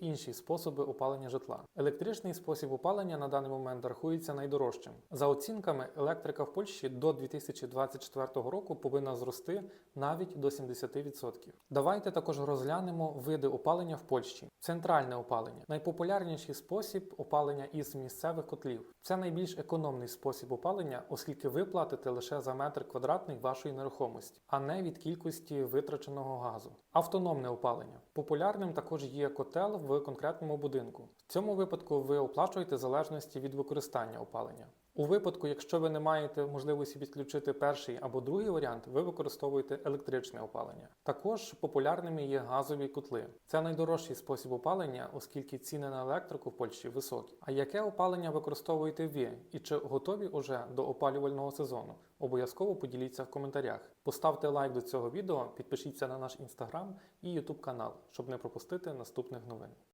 Інші способи опалення житла. Електричний спосіб опалення на даний момент рахується найдорожчим. За оцінками, електрика в Польщі до 2024 року повинна зрости навіть до 70%. Давайте також розглянемо види опалення в Польщі. Центральне опалення найпопулярніший спосіб опалення із місцевих котлів. Це найбільш економний спосіб опалення, оскільки ви платите лише за метр квадратний вашої нерухомості, а не від кількості витраченого газу. Автономне опалення популярним також є котел в конкретному будинку. В цьому випадку ви оплачуєте залежності від використання опалення. У випадку, якщо ви не маєте можливості підключити перший або другий варіант, ви використовуєте електричне опалення. Також популярними є газові котли. Це найдорожчий спосіб опалення, оскільки ціни на електрику в Польщі високі. А яке опалення використовуєте ви і чи готові уже до опалювального сезону? Обов'язково поділіться в коментарях. Поставте лайк до цього відео, підпишіться на наш інстаграм і ютуб канал, щоб не пропустити наступних новин.